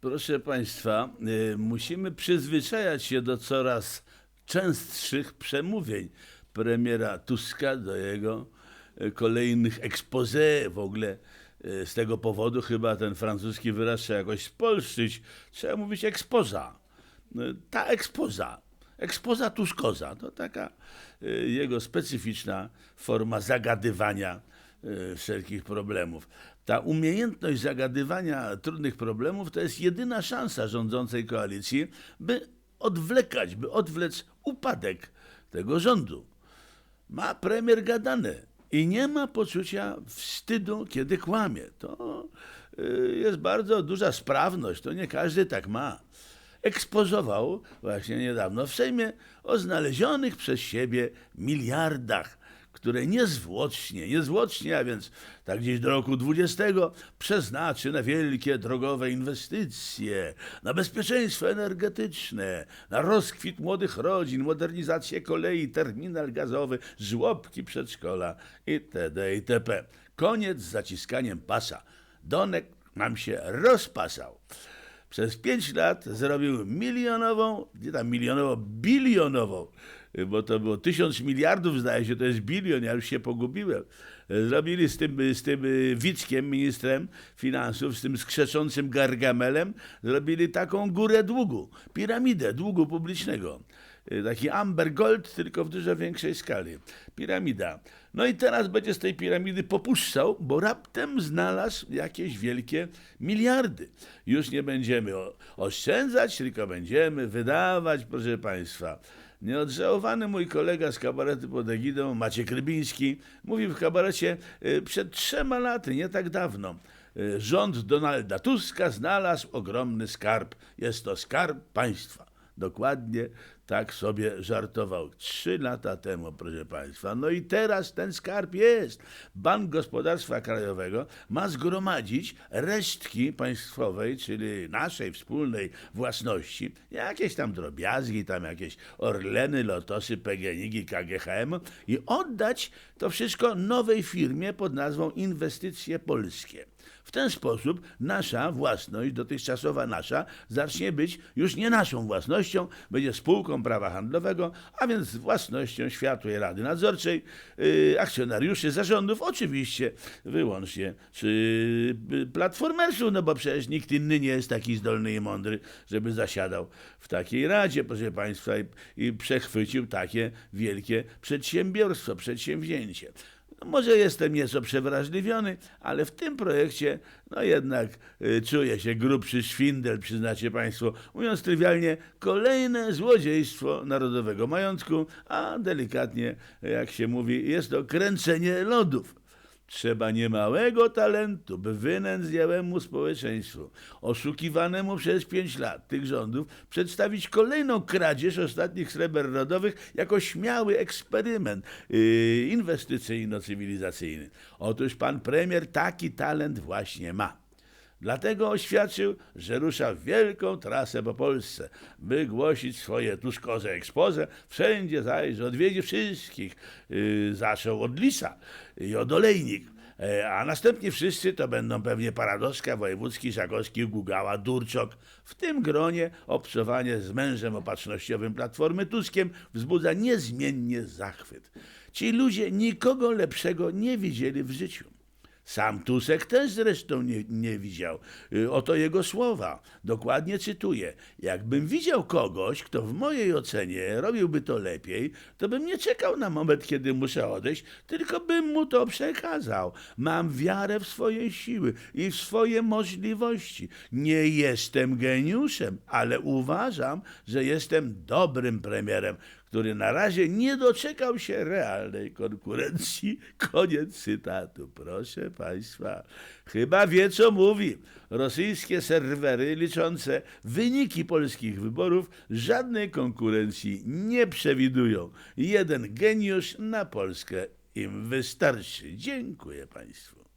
Proszę Państwa, y, musimy przyzwyczajać się do coraz częstszych przemówień premiera Tuska, do jego y, kolejnych expose w ogóle. y, Z tego powodu chyba ten francuski wyraz trzeba jakoś spolszczyć. Trzeba mówić ekspoza. Ta ekspoza. Ekspoza Tuskoza. To taka jego specyficzna forma zagadywania wszelkich problemów. Ta umiejętność zagadywania trudnych problemów to jest jedyna szansa rządzącej koalicji, by odwlekać, by odwlec upadek tego rządu. Ma premier gadane i nie ma poczucia wstydu, kiedy kłamie. To y, jest bardzo duża sprawność, to nie każdy tak ma. Ekspozował właśnie niedawno w Sejmie o znalezionych przez siebie miliardach, które niezwłocznie, niezwłocznie, a więc tak gdzieś do roku 20 przeznaczy na wielkie drogowe inwestycje, na bezpieczeństwo energetyczne, na rozkwit młodych rodzin, modernizację kolei, terminal gazowy, żłobki przedszkola itd. itp. Koniec z zaciskaniem pasa. Donek nam się rozpasał. Przez pięć lat zrobił milionową, nie tam milionową, bilionową, bo to było tysiąc miliardów, zdaje się, to jest bilion, ja już się pogubiłem. Zrobili z tym, z tym y, Wickiem, ministrem finansów, z tym skrzeczącym Gargamelem, zrobili taką górę długu, piramidę długu publicznego. Y, Taki Amber Gold, tylko w dużo większej skali. Piramida. No i teraz będzie z tej piramidy popuszczał, bo raptem znalazł jakieś wielkie miliardy. Już nie będziemy oszczędzać, tylko będziemy wydawać, proszę Państwa. Nieodżałowany mój kolega z kabaretu pod egidą, Maciek Rybiński, mówił w kabarecie y, przed trzema laty, nie tak dawno. y, Rząd Donalda Tuska znalazł ogromny skarb. Jest to skarb państwa. Dokładnie tak sobie żartował trzy lata temu, proszę Państwa. No i teraz ten skarb jest. Bank Gospodarstwa Krajowego ma zgromadzić resztki państwowej, czyli naszej wspólnej własności, jakieś tam drobiazgi, tam jakieś Orleny, Lotosy, PGNiG, KGHM i oddać to wszystko nowej firmie pod nazwą Inwestycje Polskie. W ten sposób nasza własność, dotychczasowa nasza, zacznie być już nie naszą własnością, będzie spółką prawa handlowego, a więc własnością Światłej Rady Nadzorczej, yy, akcjonariuszy, zarządów, oczywiście wyłącznie czy yy, platformersów, no bo przecież nikt inny nie jest taki zdolny i mądry, żeby zasiadał w takiej radzie, proszę Państwa, i, i przechwycił takie wielkie przedsiębiorstwo, przedsięwzięcie. No, może jestem nieco przewrażliwiony, ale w tym projekcie, no jednak y, czuję się grubszy szwindel, przyznacie Państwo. Mówiąc trywialnie, kolejne złodziejstwo narodowego majątku, a delikatnie, jak się mówi, jest to kręcenie lodów. Trzeba niemałego talentu, by wynędzniałemu społeczeństwu, oszukiwanemu przez pięć lat tych rządów, przedstawić kolejną kradzież ostatnich sreber rodowych jako śmiały eksperyment yy, inwestycyjno-cywilizacyjny. Otóż pan premier taki talent właśnie ma. Dlatego oświadczył, że rusza w wielką trasę po Polsce, by głosić swoje tuszkoze ekspoze, wszędzie że odwiedzi wszystkich. Yy, zaczął od Lisa i od Olejnik. E, A następnie wszyscy to będą pewnie Paradoszka, Wojewódzki, Żakowski, Gugała, Durczok. W tym gronie obcowanie z mężem opatrznościowym Platformy Tuskiem wzbudza niezmiennie zachwyt. Ci ludzie nikogo lepszego nie widzieli w życiu. Sam Tusek też zresztą nie, nie widział. Y, Oto jego słowa. Dokładnie cytuję. Jakbym widział kogoś, kto w mojej ocenie robiłby to lepiej, to bym nie czekał na moment, kiedy muszę odejść, tylko bym mu to przekazał. Mam wiarę w swoje siły i w swoje możliwości. Nie jestem geniuszem, ale uważam, że jestem dobrym premierem, który na razie nie doczekał się realnej konkurencji. Koniec cytatu. Proszę Państwa, chyba wie co mówi. Rosyjskie serwery liczące wyniki polskich wyborów żadnej konkurencji nie przewidują. Jeden geniusz na Polskę im wystarczy. Dziękuję Państwu.